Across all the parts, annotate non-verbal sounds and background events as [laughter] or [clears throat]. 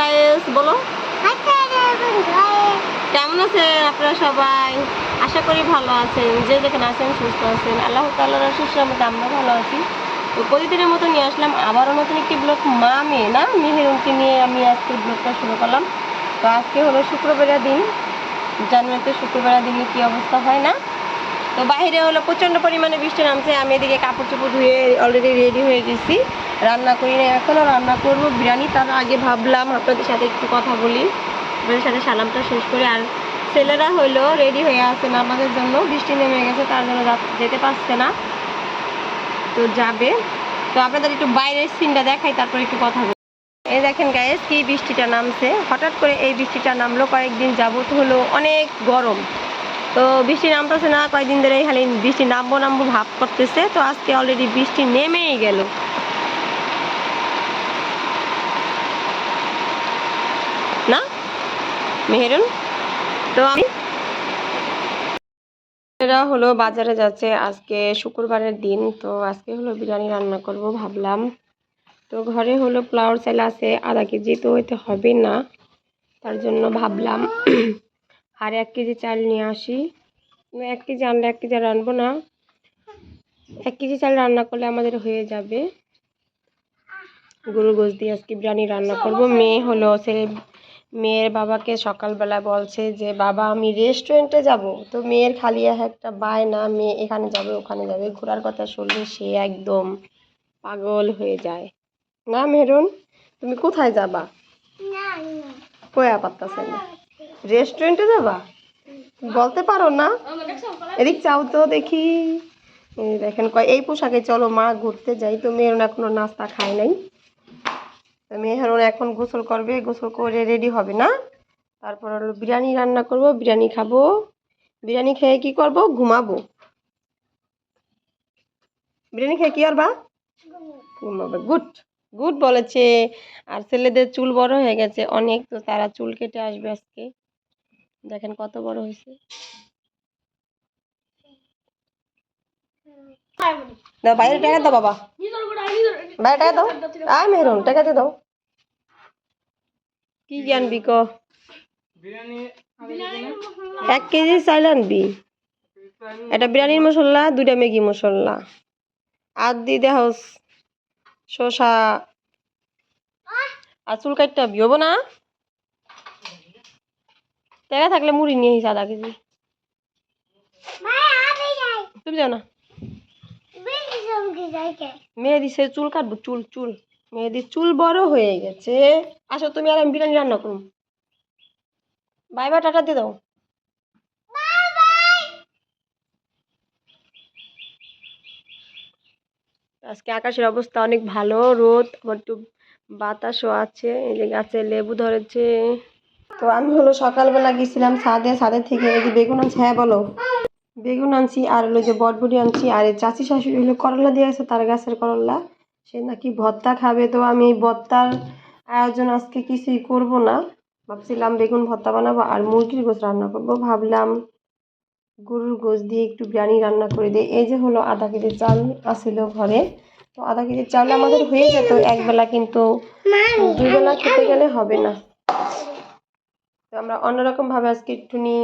Guys বলো। কেমন আছেন আপনারা সবাই? আশা করি ভালো আছেন। যে আছেন, সুস্থ আছেন। আল্লাহ সুস্থ আমরা ভালো আছি। তো প্রতিদিনের মতো নিয়ে আসলাম আবারও নতুন একটি ব্লগ মা মেয়ে, না? মেহেরুনকে নিয়ে আমি আজকে ব্লগটা শুরু করলাম। তো আজকে হলো শুক্রবারের দিন। জানুয়ারিতে শুক্রবারের দিনে কী অবস্থা হয় না? তো বাইরে হলো প্রচণ্ড পরিমাণে বৃষ্টি নামছে। আমি এদিকে কাপড় চোপড় ধুয়ে অলরেডি রেডি হয়ে গেছি। রান্না করি না, এখনও রান্না করব। বিরিয়ানি তার আগে ভাবলাম, আপনাদের সাথে একটু কথা বলি। আপনাদের সাথে সালামটা শেষ করে। আর ছেলেরা হলো রেডি হয়ে আছে না, আমাদের জন্য। বৃষ্টি নেমে গেছে, তার জন্য যেতে পারছে না। তো যাবে। তো আপনাদের একটু বাইরের সিনটা দেখাই, তারপর একটু কথা বলি। এই দেখেন গায়েস কি বৃষ্টিটা নামছে। হঠাৎ করে এই বৃষ্টিটা নামলো, কয়েকদিন যাবত হলো অনেক গরম। তো বৃষ্টি নামতেছে না, কয়েকদিন ধরে খালি বৃষ্টি নামবো নামবো ভাব করতেছে। তো আজকে অলরেডি বৃষ্টি নেমেই গেল না মেহেরুন? তো আমি এরা হলো বাজারে যাচ্ছে। আজকে শুক্রবারের দিন, তো আজকে হলো বিরিয়ানি রান্না করব ভাবলাম। তো ঘরে হলো ফ্লাওয়ার চাল আছে, আধা কেজি তো হইতে হবে না। তার জন্য ভাবলাম [clears throat] আর এক কেজি চাল নিয়ে আসি। এক কেজি আনলে এক কেজি আর আনব না। এক কেজি চাল রান্না করলে আমাদের হয়ে যাবে। গরুর গোস দিয়ে আজকে বিরিয়ানি রান্না করব। মেয়ে হলো ছেলে মেয়ের বাবাকে সকালবেলা বলছে যে, বাবা, আমি রেস্টুরেন্টে যাব। তো মেয়ের খালি একটা বায়না মেয়ে এখানে যাবে, ওখানে যাবে। ঘোরার কথা শুনলে সে একদম পাগল হয়ে যায়। না মেহরুন তুমি কোথায় যাবা? কয়া পাত্তাছে না রেস্টুরেন্টে যাবা? বলতে পারো না। এদিক চাও তো দেখি। দেখেন, কয়, এই পোশাকে চলো মা, ঘুরতে যাই। তো মেয়ের এখনও নাস্তা খায় নাই। মেহেরুন এখন গোসল করবে, গোসল করে রেডি হবে, না? তারপর হলো বিরিয়ানি রান্না করব, বিরিয়ানি খাব। বিরিয়ানি খেয়ে কি করব? ঘুমাবো। বিরিয়ানি খেয়ে কি করবা? ঘুমাবে। গুড। গুড বলেছে। আর ছেলেদের চুল বড় হয়ে গেছে অনেক, তো তারা চুল কেটে আসবে আজকে। দেখেন কত বড় হয়েছে। দাও বাইরে টাকা দাও বাবা। বাইরে টাকা দাও। আয়, মেহরুন টাকা দিয়ে দাও। কি আনবি ক? এক কেজি চাইল আনবি এটা বিরিয়ানির মশলা দুইটা ম্যাগি মশলা। আর দি দেহস শসা। আর চুল কাটতে হবে হব না? টাকা থাকলে মুড়ি নিয়ে আহিস আধা কেজি। তুমি যাও না। মেয়েদি সে চুল কাটবো চুল চুল। মেয়েদির চুল বড় হয়ে গেছে। আসো, তুমি আর আমি বিরিয়ানি রান্না করুন বাই বাই, টাটা দিয়ে দাও। আজকে আকাশের অবস্থা অনেক ভালো, রোদ, আবার একটু বাতাসও আছে, এই যে গাছে লেবু ধরেছে। তো আমি হলো সকালবেলা গেছিলাম ছাদে ছাদের থেকে এই যে বেগুন আনছি হ্যাঁ বলো? বেগুন আনছি, আর হলো যে বটবটি আনছি, আর এই চাচি শাশুড়ি হলো করলা দিয়ে আছে, তার গাছের করলা। সে নাকি ভর্তা খাবে, তো আমি ভর্তার আয়োজন আজকে কিছুই করব না। ভাবছিলাম বেগুন ভর্তা বানাবো আর মুরগির গোছ রান্না করব। ভাবলাম গরুর গোছ দিয়ে একটু বিরিয়ানি রান্না করে দিই। এই যে হলো আধা কেজি চাল আসিল ঘরে। তো আধা কেজি চাল আমাদের হয়ে যেত, একবেলা কিন্তু দুই বেলা খেতে গেলে হবে না। তো আমরা অন্যরকম ভাবে আজকে একটুনি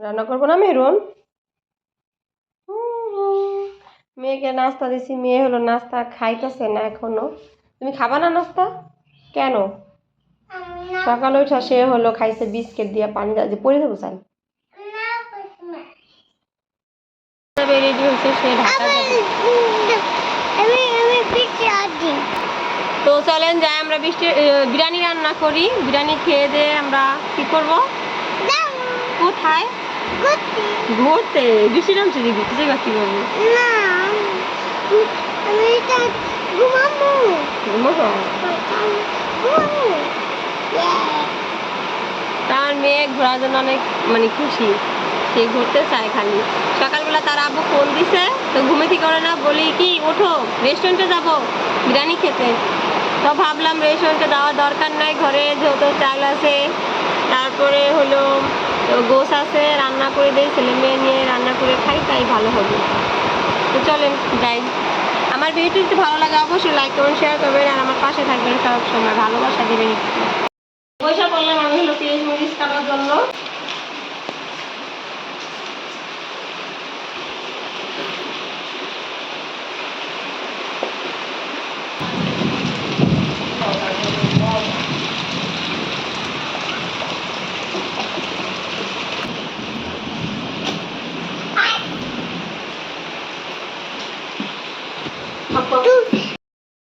রান্না করব না, মেরুন? মেয়েকে নাস্তা দিছি, মেয়ে হলো নাস্তা খাইতেছে না এখনও। তুমি খাবা না নাস্তা? কেন? সকালে উঠা সে হলো খাইছে বিস্কিট দিয়ে পানি দিয়ে পরে দেবো চাই রেডি হয়েছে সে তো চলেন যাই, আমরা বৃষ্টি বিরিয়ানি রান্না করি। বিরিয়ানি খেয়ে দিয়ে আমরা কি করব? কোথায়? ঘুরতে। বৃষ্টি নামছে যাই কি করব ঘুমাবো তার মেয়ে ঘোরার জন্য অনেক মানে খুশি। সে ঘুরতে চায় খালি। সকালবেলা তার আব্বু ফোন দিছে, তো ঘুমে থেকে করে না বলি কি, ওঠো রেস্টুরেন্টে যাব, বিরিয়ানি খেতে। তো ভাবলাম রেস্টুরেন্টে যাওয়ার দরকার নাই, ঘরে যেহেতু চাল আছে, তারপরে হলো গোস আছে, রান্না করে দেয় ছেলে মেয়ে নিয়ে রান্না করে খাই, তাই ভালো হবে। তো চলেন, যাই। আমার ভিডিওটি যদি ভালো লাগে, অবশ্যই লাইক করবেন শেয়ার করবেন, আর আমার পাশে থাকবেন সব সময়। ভালোবাসা দেবেন পয়সা করলাম আমি হলো পেঁয়াজ মরিচ কাটার জন্য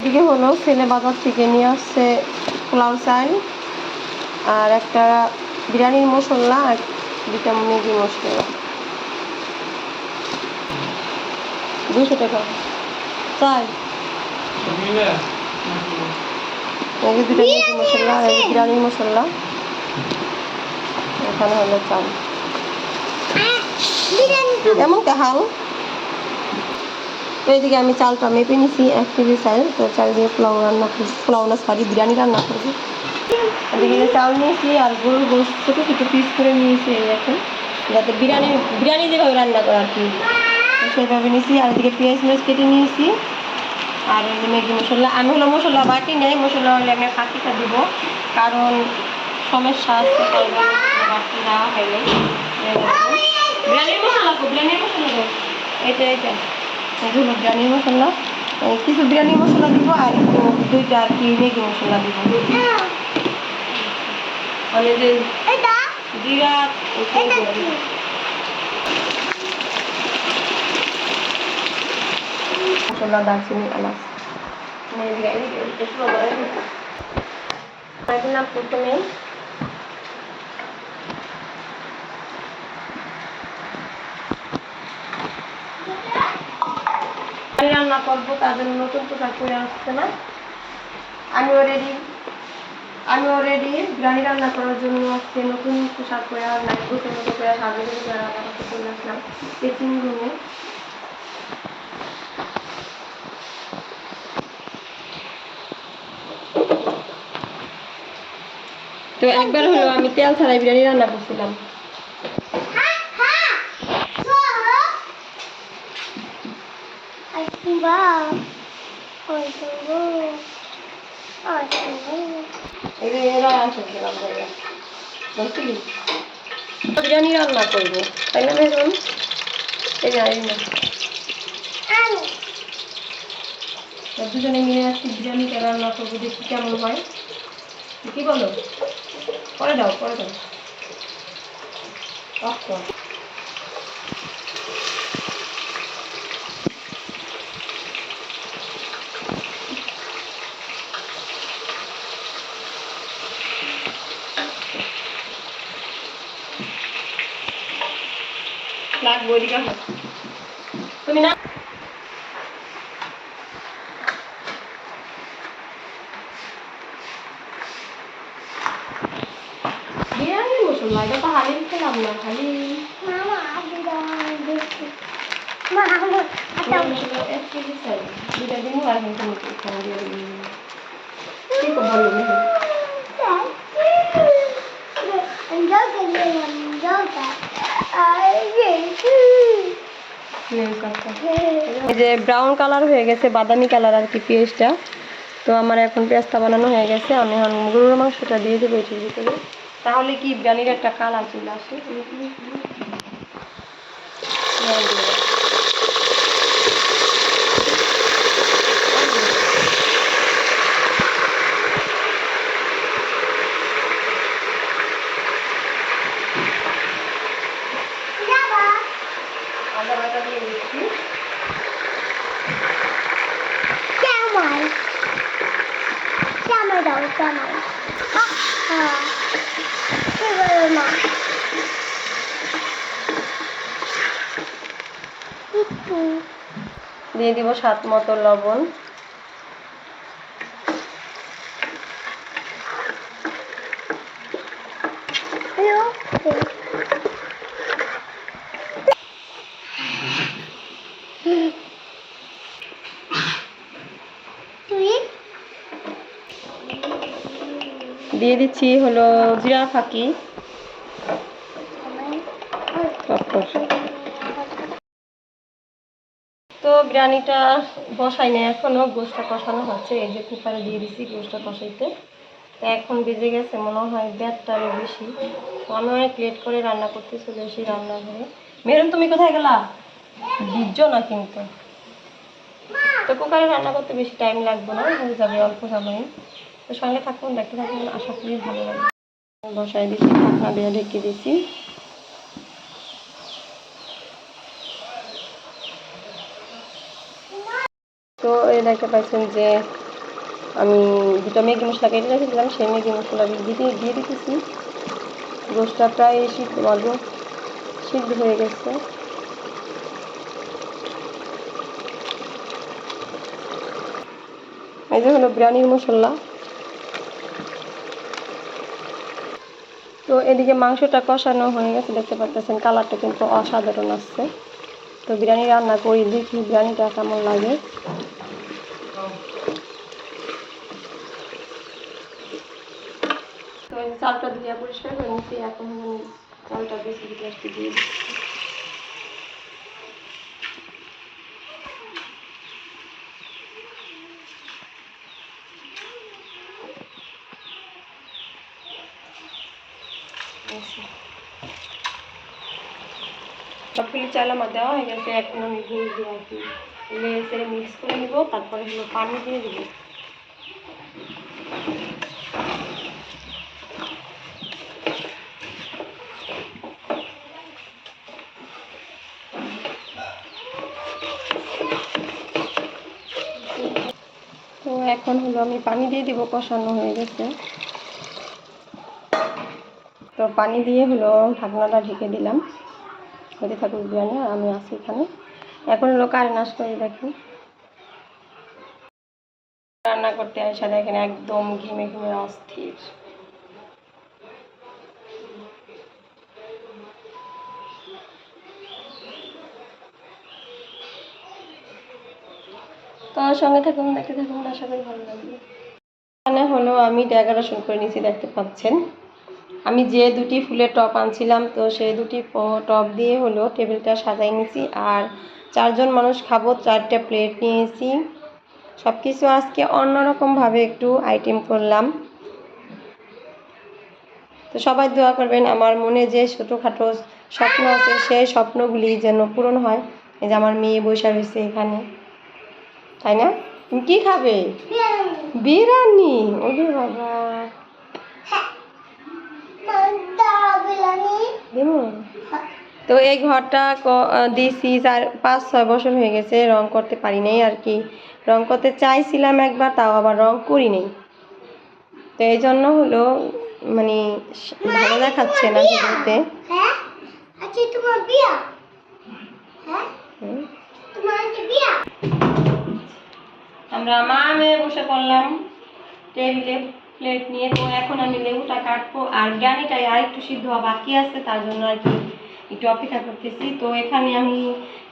এদিকে হলো ছেলে বাজার থেকে নিয়ে আসছে পোলাও চাল আর একটা বিরিয়ানির মশলা আর দুটা ম্যাগি মশলা। দুশো টাকা। চাই। এই দুটা ম্যাগি মশলা আর বিরিয়ানির মশলা। এখানে হলো চাল। এমন কে হাল। তো এইদিকে আমি চালটা মেপে নিছি, এক কেজি চাল, তো চাল দিয়ে পোলাও রান্না করছি। পোলাও না, সরি, বিরিয়ানি রান্না করব এদিকে চাল নিয়েছি আর গরুর গোস ছোটো ছোটো পিস করে নিয়েছি এই এখন যাতে বিরিয়ানি বিরিয়ানি যেভাবে রান্না করে আর কি তো সেইভাবে নিয়েছি আর এদিকে পেঁয়াজ মরিচ কেটে নিয়েছি। আর ম্যাগি মশলা, আমি হলো মশলা বাটি নেই, মশলা হলে আমি ফাঁকিটা দিব। কারণ সমস্যা আছে বাটি না খাইলে বিরিয়ানির মশলা বিরিয়ানির মশলা এটা এটা হলো বিরিয়ানির মশলা কিছু বিরিয়ানি মশলা দিব আর একটু দুইটা আর কি ম্যাগি মশলা দিব। মানে যে জিরা মশলা দারচিনি এলাচ। প্রথমে রান্না করব, তার জন্য নতুন পোশাক পরে আসছে না। আমিও রেডি আমিও রেডি বিরিয়ানি রান্না করার জন্য আজকে নতুন পোশাক পরে আর নাইট মতো করে সাজে করে রান্না করতে চলে আসলাম কিচেন রুমে তো একবার হলো আমি তেল ছাড়াই বিরিয়ানি রান্না করছিলাম এই যে এরা আসে গেলাম জায়গা বুঝলি বিরিয়ানি রান্না করব তাই না মেরুন এই না দুজনে মিলে আজকে বিরিয়ানিটা রান্না করব দেখি কেমন হয় কি বলো পরে দাও পরে দাও লাগবো আসো। তুমি না বিরিয়ানি মশলা এটা তো হালিম খেলাম না খালি দুটা দিন আর কিন্তু কি ভালো লাগে এই যে ব্রাউন কালার হয়ে গেছে, বাদামি কালার আর কি পেঁয়াজটা তো আমার এখন পেঁয়াজটা বানানো হয়ে গেছে, আমি এখন গরুর মাংসটা দিয়ে দেবো এটির ভিতরে। তাহলে কি বিরিয়ানির একটা কালার চলে আসে আদা বাটা দিয়ে দিচ্ছি দিয়ে দিব স্বাদ মতো লবণ। দিয়ে দিচ্ছি হলো জিরা ফাঁকি। তারপর তো বিরিয়ানিটা বসাই না এখনও গোসটা কষানো হচ্ছে। এই যে কুকারে দিয়ে দিচ্ছি গোসটা কষাইতে। তা এখন বেজে গেছে, মনে হয় দেড়টারও বেশি। আমি অনেক লেট করে রান্না করতে চলে এসি রান্নাঘরে। মেরুন, তুমি কোথায় গেলা? দিজ্জ না কিন্তু। তো কুকারে রান্না করতে বেশি টাইম লাগবে না, হয়ে যাবে অল্প সময়ে। তো সঙ্গে থাকুন, দেখতে থাকুন, আশা করি ভালো লাগবে। বসাই দিচ্ছি ঢাকনা দিয়ে ঢেকে দিচ্ছি তো এই দেখতে পাচ্ছেন যে আমি দুটো ম্যাগি মশলা কেটে রেখেছিলাম, সেই ম্যাগি মশলা দিয়ে দিয়ে দিতেছি। রোস্টটা প্রায় সিদ্ধ আলু সিদ্ধ হয়ে গেছে। এই যে হলো বিরিয়ানির মশলা। তো এদিকে মাংসটা কষানো হয়ে গেছে, দেখতে পাচ্ছেন কালারটা কিন্তু অসাধারণ আসছে। তো বিরিয়ানি রান্না করি, দেখি বিরিয়ানিটা কেমন লাগে। তো চালটা ধুয়ে পরিষ্কার করে নিচ্ছি এখন আমি চালটা বেশি একটু দিয়ে দিচ্ছি। সবগুলি চাল আমার দেওয়া হয়ে গেছে, এখন আমি গুঁড়ো দিয়ে আর কি। মিক্স করে নিব, তারপরে হলো পানি দিয়ে দিব। এখন হলো আমি পানি দিয়ে দিব, কষানো হয়ে গেছে। তো পানি দিয়ে হলো ঢাকনাটা ঢেকে দিলাম। হতে থাকুক বিরিয়ানি আমি আছি এখানে। এখন হলো কারেন্ট করে দেখুন। রান্না করতে আসা দেখেন, একদম ঘেমে ঘেমে অস্থির। তো সঙ্গে থাকুন, দেখতে থাকুন, আশা করি ভালো লাগবে। এখানে হলো আমি ড্যাগা রসুন করে নিয়েছি দেখতে পাচ্ছেন। আমি যে দুটি ফুলের টপ আনছিলাম, তো সেই দুটি টপ দিয়ে হলো টেবিলটা সাজাই নিয়েছি আর চারজন মানুষ খাব, চারটে প্লেট নিয়েছি। সব কিছু আজকে অন্যরকমভাবে একটু আইটেম করলাম। তো সবাই দোয়া করবেন, আমার মনে যে ছোটোখাটো স্বপ্ন আছে, সেই স্বপ্নগুলি যেন পূরণ হয়। এই যে আমার মেয়ে বসে রয়েছে এখানে। তাই না? তুমি কি খাবে? বিরিয়ানি। ওরে বাবা। তো এই ঘরটা দিয়েছি চার পাঁচ ছয় বছর হয়ে গেছে রং করতে পারি নাই আর কি। রং করতে চাইছিলাম একবার তাও আবার রং করি নাই। তো এই জন্য হলো মানে ভালো দেখাচ্ছে না ভিডিওতে হ্যাঁ? তোমার বিয়া? হ্যাঁ? তোমার বিয়া? আমরা মা মেয়ে বসে পড়লাম টেবিলে প্লেট নিয়ে। তো এখন আমি লেবুটা কাটবো আর বিরিয়ানিটা আর একটু সিদ্ধ হওয়া বাকি আছে, তার জন্য আর কি একটু অপেক্ষা করতেছি। তো এখানে আমি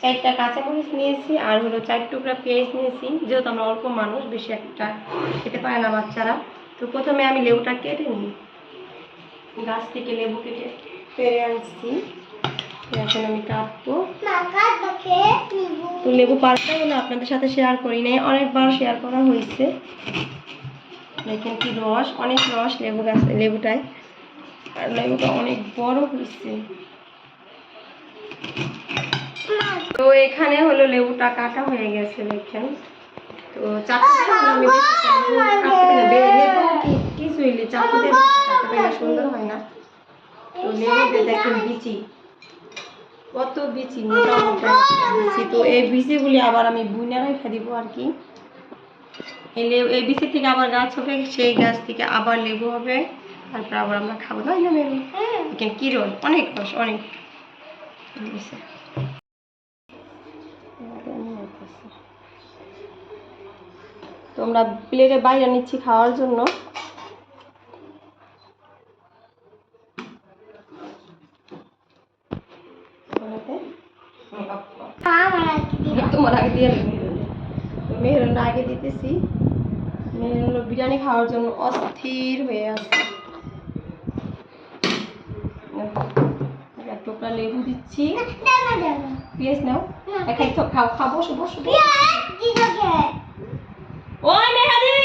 চারটা কাঁচামরিচ নিয়েছি আর হলো চার টুকরা পেঁয়াজ নিয়েছি। যেহেতু আমরা অল্প মানুষ, বেশি একটা খেতে পারে না বাচ্চারা। তো প্রথমে আমি লেবুটা কেটে নিই। গাছ থেকে লেবু কেটে পেরে আনছি। এখন আমি কাটবো তো লেবু পাড়টা হলো আপনাদের সাথে শেয়ার করি নাই। অনেকবার শেয়ার করা হয়েছে। দেখেন কি রস অনেক রস লেবু গাছে লেবুটায়। আর লেবুটা অনেক বড় হয়েছে। তো এখানে হলো লেবুটা কাটা হয়ে গেছে দেখেন। তো হলো আমি কিছুই চাকুতে সুন্দর হয় না। তো লেবুতে দেখেন বিচি। কত বিচি বিচি তো। এই বিচিগুলি আবার আমি বুনে রেখে দিব আর কি। এই বিচি থেকে আবার গাছ হবে সেই গাছ থেকে আবার লেবু হবে। তারপর আবার আমরা খাব তাই না কি রস অনেক রস অনেক। হয়েছে। তো আমরা প্লেটে বাইরে নিচ্ছি খাওয়ার জন্য আমার আজকে বিয়া তোমার আগে দিয়ে মেহরুন আগে মেয়ে হলো বিরিয়ানি খাওয়ার জন্য অস্থির হয়ে আছে। টুকরা লেবু দিচ্ছি। পেঁয়াজ নাও। একাই তো খাও খাব বসো। ওই মেহাদি!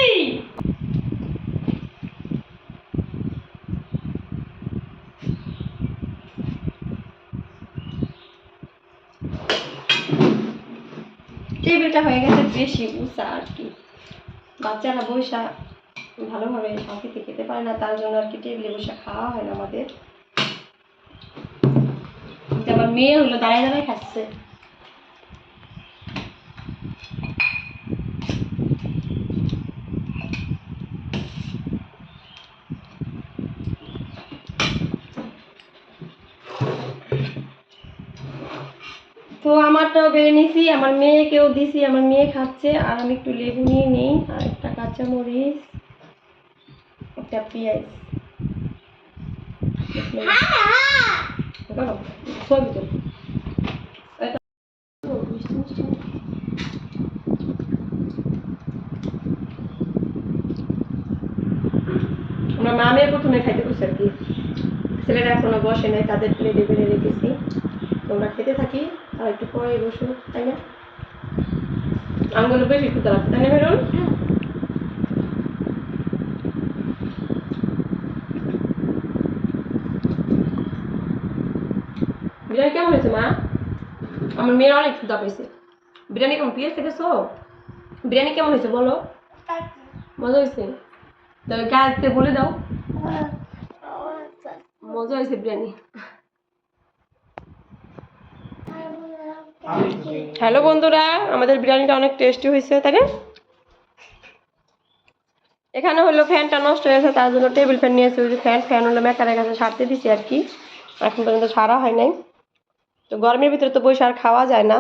টেবিলটা হয়ে গেছে বেশি উঁচা আর কি। বাচ্চারা বৈশা ভালোভাবে শান্তিতে খেতে পারে না, তার জন্য আর কি টেবিলে বসে খাওয়া হয় না আমাদের। আমার মেয়ে হলো দাঁড়ায় দাঁড়ায় খাচ্ছে। তো বেড়ে নিছি, আমার মেয়েকেও দিছি, আমার মেয়ে খাচ্ছে, আর আমি একটু লেবু নিয়ে নিই, আর একটা কাঁচা মরিচ একটা পেঁয়াজ। ছবি তো আমরা মা মেয়ে প্রথমে খাইতে বসে আর কি। ছেলেরা এখনও বসে নাই, তাদের প্লেটে বেড়ে রেখেছি। তোমরা খেতে থাকি। আর একটু পরে বসো তাই না? আঙ্গুল বেশি ক্ষুদা লাগবে তাই না বেরোন? বিরিয়ানি কেমন হয়েছে মা? আমার মেয়ের অনেক ক্ষুদা পেয়েছে বিরিয়ানি কেমন পেঁয়াজ খেতেছো বিরিয়ানি কেমন হয়েছে বলো। মজা হয়েছে? তবে গাছতে বলে দাও। মজা হয়েছে বিরিয়ানি। হ্যালো বন্ধুরা, আমাদের বিরিয়ানিটা অনেক টেস্টি হয়েছে, তাই এখানে হলো ফ্যানটা নষ্ট হয়েছে তার জন্য টেবিল ফ্যান নিয়েছে। ওই যে ফ্যান ফ্যান হলো মেকারের কাছে সারতে দিছি আর কি। এখন পর্যন্ত সারা হয় নাই। তো গরমের ভিতরে তো বসে আর খাওয়া যায় না।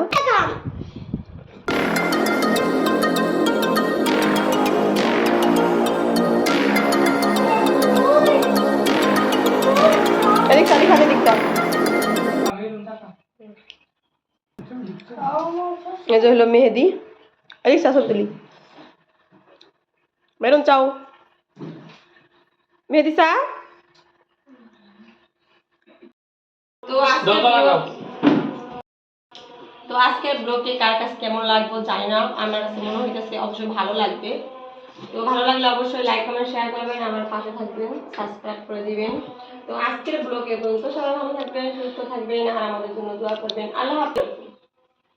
এদিক সাদি খাতে দিকটা এই যে হলো মেহেদি শাসক দিলি মেরুন চাও। মেহেদি চা? তো আজকে তো আজকের ব্লগটি কার কাছে কেমন লাগবে জানি না আমার কাছে মনে হইতেছে অবশ্যই ভালো লাগবে। তো ভালো লাগলে অবশ্যই লাইক কমেন্ট শেয়ার করবেন আমার পাশে থাকবেন সাবস্ক্রাইব করে দিবেন। তো আজকের ব্লগে পর্যন্ত সবাই ভালো থাকবেন সুস্থ থাকবেন আর আমাদের জন্য দোয়া করবেন। আল্লাহ হাফেজ।